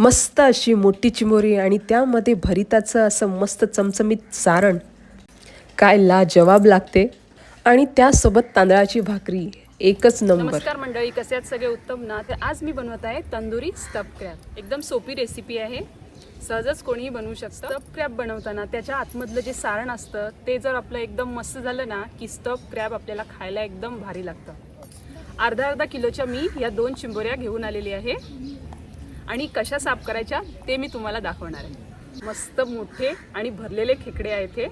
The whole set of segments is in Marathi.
मस्त अशी मोठी चिमोरी आणि त्यामध्ये भरिताचं असं मस्त चमचमीत सारण. काय ला जवाब लागते. आणि त्यासोबत तांदळाची भाकरी एकच नंबर. नमस्कार मंडळी कसे आहेत सगळे उत्तम ना? तर आज मी बनवत आहे तंदुरी स्टफ क्रॅब एकदम सोपी रेसिपी आहे. सहजच कोणीही बनवू शकतं. स्टफ क्रॅब बनवताना त्याच्या आतमधलं जे सारण असतं ते जर आपलं एकदम मस्त झालं ना की स्टफ क्रॅब आपल्याला खायला एकदम भारी लागतं. अर्धा अर्धा किलोच्या मी या दोन चिंबोऱ्या घेऊन आलेली आहे. आणि कशा साफ करायच्या ते मी तुम्हाला दाखवणार आहे. मस्त मोठे आणि भरलेले खेकडे आहेत हे.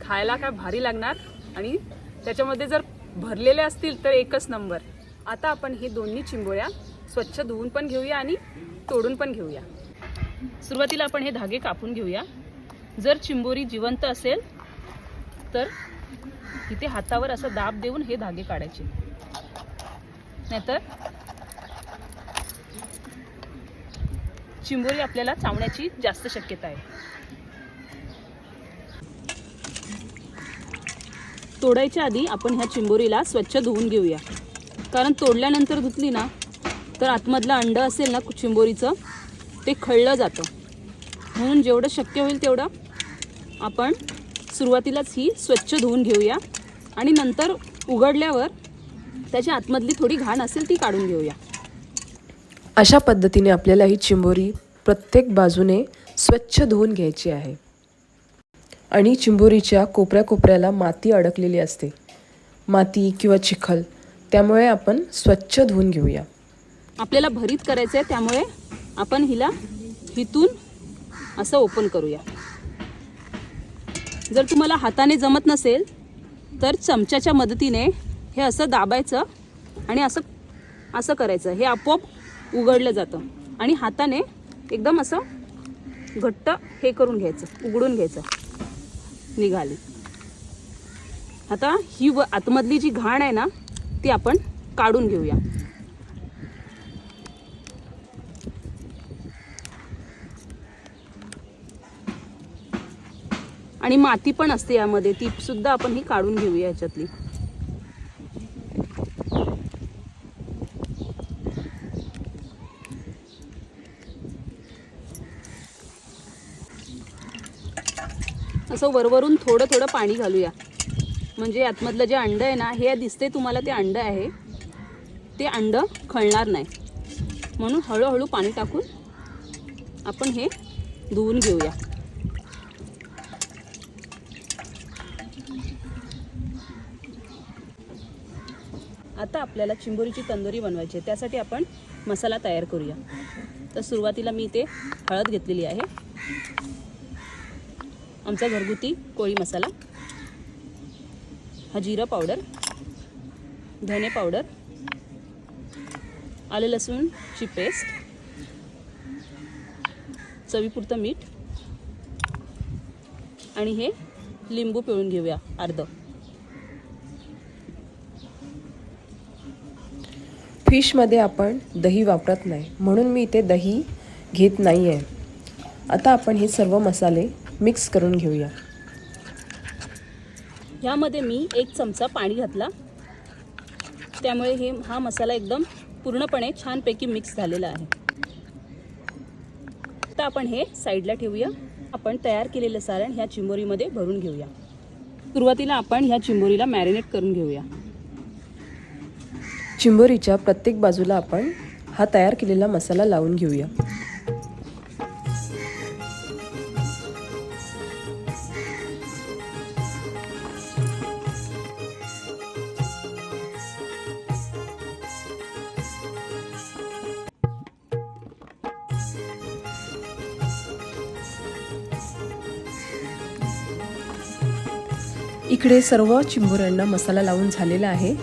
खायला काय भारी लागणार. आणि त्याच्यामध्ये जर भरलेले असतील तर एकच नंबर. आता आपण हे दोन्ही चिंबोळ्या स्वच्छ धुवून पण घेऊया आणि तोडून पण घेऊया. सुरुवातीला आपण हे धागे कापून घेऊया. जर चिंबोरी जिवंत असेल तर तिथे हातावर असं दाब देऊन हे धागे काढायचे. नाहीतर चिंबोरी आपल्याला चावण्याची जास्त शक्यता आहे. तोडायच्या आधी आपण ह्या चिंबोरीला स्वच्छ धुवून घेऊया. कारण तोडल्यानंतर धुतली ना तर आतमधलं अंड असेल ना चिंबोरीचं ते खळलं जातं. म्हणून जेवढं शक्य होईल तेवढं आपण सुरुवातीलाच ही स्वच्छ धुवून घेऊया आणि नंतर उघडल्यावर त्याच्या आतमधली थोडी घाण असेल ती काढून घेऊया. अशा पद्धतीने आपल्याला ही चिंबोरी प्रत्येक बाजूने स्वच्छ धुवून घ्यायची आहे. आणि चिंबोरीच्या कोपऱ्या कोपऱ्याला माती अडकलेली असते. माती किंवा चिखल त्यामुळे आपण स्वच्छ धुवून घेऊया. आपल्याला भरीत करायचं आहे त्यामुळे आपण हिला हितून असं ओपन करूया. जर तुम्हाला हाताने जमत नसेल तर चमच्याच्या मदतीने हे असं दाबायचं आणि असं असं करायचं. हे आपोआप उघडलं जातं. आणि हाताने एकदम असं घट्ट हे करून घ्यायचं उघडून घ्यायचं. निघाली. आता ही व आतमधली जी घाण आहे ना ती आपण काढून घेऊया. आणि माती पण असते यामध्ये ती सुद्धा आपण ही काढून घेऊया याच्यातली. असं वरवरून थोडं थोडं पाणी घालूया. म्हणजे आतमधलं जे अंडं आहे ना हे दिसते तुम्हाला ते अंडं आहे. ते अंड खळणार नाही. म्हणून हळूहळू पाणी टाकून आपण हे धुवून घेऊया. आता आपल्याला चिंबोरीची तंदुरी बनवायची आहे. त्यासाठी आपण मसाला तयार करूया. तर सुरुवातीला मी इथे हळद घेतलेली आहे. आमचा घरगुती कोळी मसाला. हा जिरं पावडर धने पावडर आलं लसूणची पेस्ट चवीपुरतं मीठ आणि हे लिंबू पिळून घेऊया अर्ध. फिशमध्ये आपण दही वापरत नाही म्हणून मी इथे दही घेत नाही आहे आता आपण हे सर्व मसाले मिक्स करून घेऊया. ह्यामध्ये मी एक चमचा पाणी घातला. त्यामुळे हे हा मसाला एकदम पूर्णपणे छानपैकी मिक्स झालेला आहे. आता आपण हे साईडला ठेवूया. आपण तयार केलेलं सारण ह्या चिंबोरीमध्ये भरून घेऊया. सुरुवातीला आपण ह्या चिंबोरीला मॅरिनेट करून घेऊया. चिंबोरीच्या प्रत्येक बाजूला आपण हा तयार केलेला मसाला लावून घेऊया. इकडे सर्व चिंबोऱ्यांना मसाला लावून झालेला आहे.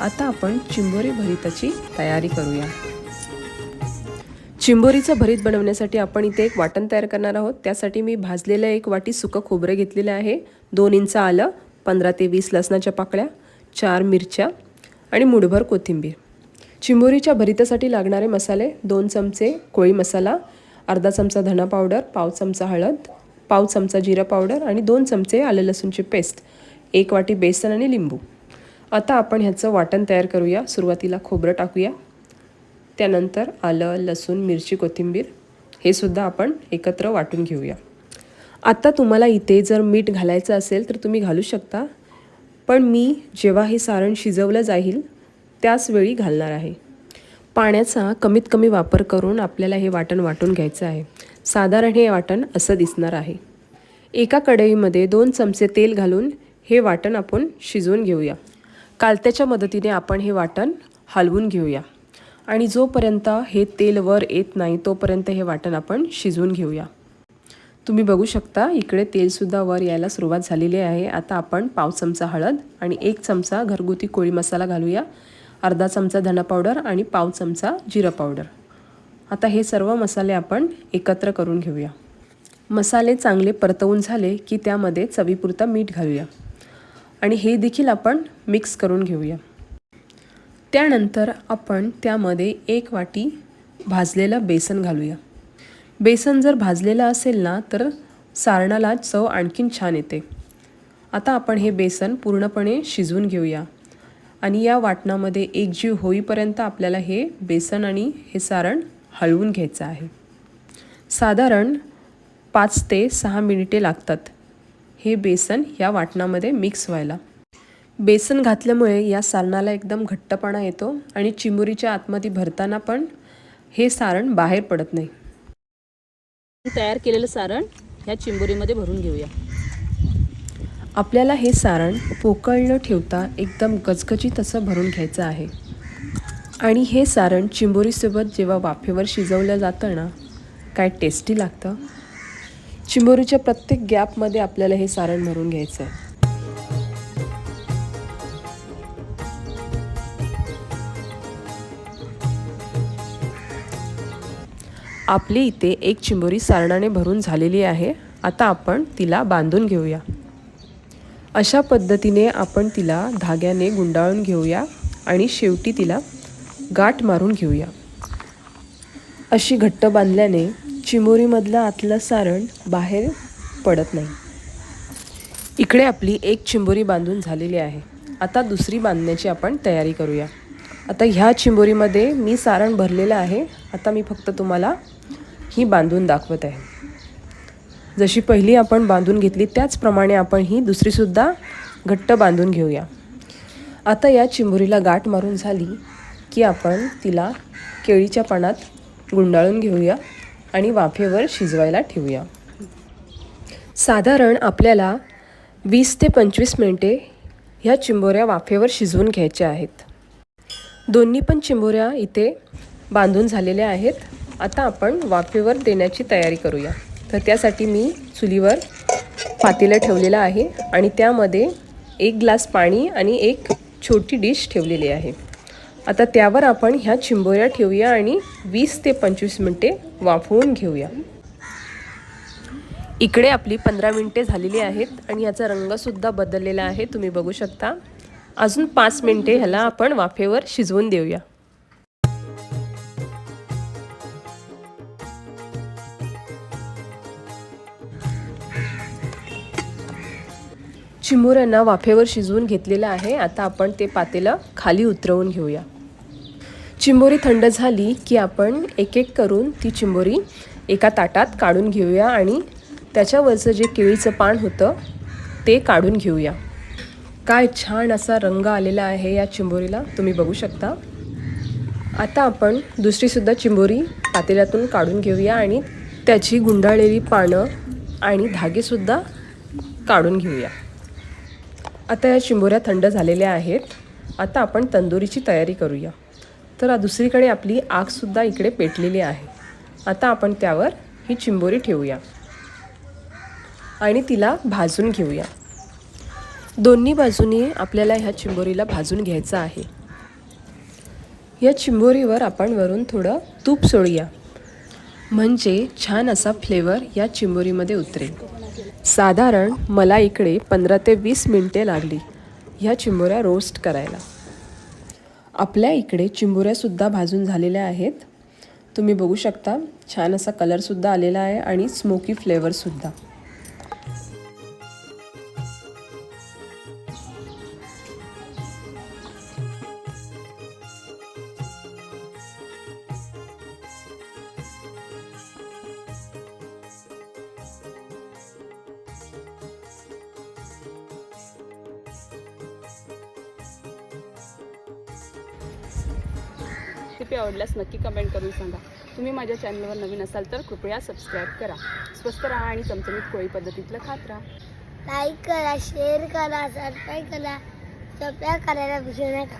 आता आपण चिंबोरी भरिताची तयारी करूया. चिंबोरीचं भरीत बनवण्यासाठी आपण इथे एक वाटण तयार करणार आहोत. त्यासाठी मी भाजलेलं एक वाटी सुकं खोबरं घेतलेलं आहे. दोन इंच आलं पंधरा ते वीस लसणाच्या पाकळ्या चार मिरच्या आणि मुठभर कोथिंबीर. चिंबोरीच्या भरितासाठी लागणारे मसाले दोन चमचे कोळी मसाला अर्धा चमचा धना पावडर पाव चमचा हळद पाव चमचा जिरा पावडर आणि दोन चमचे आलं लसूणची पेस्ट. एक वाटी बेसन आणि लिंबू. आता आपण ह्याचं वाटण तयार करूया. सुरुवातीला खोबरं टाकूया. त्यानंतर आलं लसूण मिरची कोथिंबीर. हे सुद्धा आपण एकत्र वाटून घेऊया. आता तुम्हाला इथे जर मीठ घालायचं असेल तर तुम्ही घालू शकता. पण मी जेव्हा हे सारण शिजवलं जाईल त्याच वेळी घालणार आहे. पाण्याचा कमीत कमी वापर करून आपल्याला हे वाटण वाटून घ्यायचं आहे. साधारण हे वाटण असं दिसणार आहे. एका कढईमध्ये दोन चमचे तेल घालून हे वाटण आपण शिजवून घेऊया. कालत्याच्या मदतीने आपण हे वाटण हलवून घेऊया. आणि जोपर्यंत हे तेल वर येत नाही तोपर्यंत हे वाटण आपण शिजवून घेऊया. तुम्ही बघू शकता इकडे तेलसुद्धा वर यायला सुरुवात झालेली आहे. आता आपण पाव चमचा हळद आणि एक चमचा घरगुती कोळी मसाला घालूया अर्धा चमचा धना पावडर आणि पाव चमचा जिरं पावडर. आता हे सर्व मसाले आपण एकत्र करून घेऊया. मसाले चांगले परतवून झाले की त्यामध्ये चवीपुरता मीठ घालूया. आणि हे देखील आपण मिक्स करून घेऊया. त्यानंतर आपण त्यामध्ये एक वाटी भाजलेलं बेसन घालूया. बेसन जर भाजलेलं असेल ना तर सारणाला चव आणखीन छान येते. आता आपण हे बेसन पूर्णपणे शिजवून घेऊया. आणि या वाटणामध्ये एकजीव होईपर्यंत आपल्याला हे बेसन आणि हे सारण हलवून घ्यायचं आहे. साधारण पाच ते सहा मिनिटे लागतात. हे बेसन या वाटणामध्ये मिक्स व्हायला. बेसन घातल्यामुळे या सारणाला एकदम घट्टपणा येतो आणि चिमुरीच्या आतमध्ये भरताना पण हे सारण बाहेर पडत नाही. तयार केलेलं सारण ह्या चिंबोरीमध्ये भरून घेऊया. आपल्याला हे सारण पोकळ न ठेवता एकदम गचगचीत असं भरून घ्यायचं आहे. आणि हे सारण चिंबोरीसोबत जेव्हा वाफेवर शिजवलं जातं ना काय टेस्टी लागतं. चिंबोरीच्या प्रत्येक गॅपमध्ये आपल्याला हे सारण भरून घ्यायचं आहे आपली इथे एक चिंबोरी सारणाने भरून झालेली आहे. आता आपण तिला बांधून घेऊया. अशा पद्धतीने आपण तिला धाग्याने गुंडाळून घेऊया आणि शेवटी तिला गाठ मारून घेऊया. अशी घट्ट बांधल्याने चिंबोरीमधलं आतलं सारण बाहेर पडत नाही. इकडे आपली एक चिंबोरी बांधून झालेली आहे. आता दुसरी बांधण्याची आपण तयारी करूया. आता ह्या चिंबोरीमध्ये मी सारण भरलेलं आहे. आता मी फक्त तुम्हाला ही बांधून दाखवत आहे. जशी पहिली आपण बांधून घेतली त्याचप्रमाणे आपण ही दुसरीसुद्धा घट्ट बांधून घेऊया. आता या चिंबोरीला गाठ मारून झाली की आपण तिला केळीच्या पानात गुंडाळून घेऊया. आणि वाफेवर शिजवायला ठेवूया. साधारण आपल्याला वीस ते पंचवीस मिनटे ह्या चिंबोऱ्या वाफेवर शिजवून घ्यायच्या आहेत. दोन्ही पण चिंबोऱ्या इथे बांधून झालेल्या आहेत. आता आपण वाफेवर देण्याची तयारी करूया. तर त्यासाठी मी चुलीवर पातेलं ठेवलेलं आहे आणि त्यामध्ये एक ग्लास पाणी आणि एक छोटी डिश ठेवलेली आहे. आता त्यावर आपण ह्या चिंबोऱ्या ठेवूया आणि वीस ते पंचवीस मिनटे वाफवून घेऊया. इकडे आपली पंधरा मिनटे झालेली आहेत आणि याचा रंगसुद्धा बदललेला आहे तुम्ही बघू शकता. अजून पाच मिनटे ह्याला आपण वाफेवर शिजवून देऊया. चिमुऱ्यांना वाफेवर शिजवून घेतलेलं आहे. आता आपण ते पातेलं खाली उतरवून घेऊया. चिंबोरी थंड झाली की आपण एक एक करून ती चिंबोरी एका ताटात काढून घेऊया आणि त्याच्यावरचं जे केळीचं पान होतं ते काढून घेऊया. काय छान असा रंग आलेला आहे या चिंबोरीला तुम्ही बघू शकता. आता आपण दुसरीसुद्धा चिंबोरी पातेल्यातून काढून घेऊया आणि त्याची गुंडाळलेली पानं आणि धागेसुद्धा काढून घेऊया. आता या चिंबोऱ्या थंड झालेल्या आहेत. आता आपण तंदुरीची तयारी करूया. तर दुसरीकडे आपली आगसुद्धा इकडे पेटलेली आहे. आता आपण त्यावर ही चिंबोरी ठेवूया. आणि तिला भाजून घेऊया. दोन्ही बाजूनी आपल्याला ह्या चिंबोरीला भाजून घ्यायचं आहे. या चिंबोरीवर आपण वरून थोडं तूप सोडूया. म्हणजे छान असा फ्लेवर या चिंबोरीमध्ये उतरेल. साधारण मला इकडे पंधरा ते वीस मिनटे लागली. ह्या चिंबोऱ्या रोस्ट करायला. आपल्या इकडे चिंबुऱ्यासुद्धा भाजून झालेल्या आहेत. तुम्ही बघू शकता छान असा कलरसुद्धा आलेला आहे आणि स्मोकी फ्लेवरसुद्धा रेसिपी आवडल्यास नक्की कमेंट करून सांगा. तुम्ही माझ्या चॅनलवर नवीन असाल तर कृपया सबस्क्राईब करा. स्वस्त राहा आणि चमचमीत कोळी पद्धतीतलं खात राहा. लाईक करा शेअर करा सबस्क्राईब करा. सबस्क्राईब करायला विसरू नका.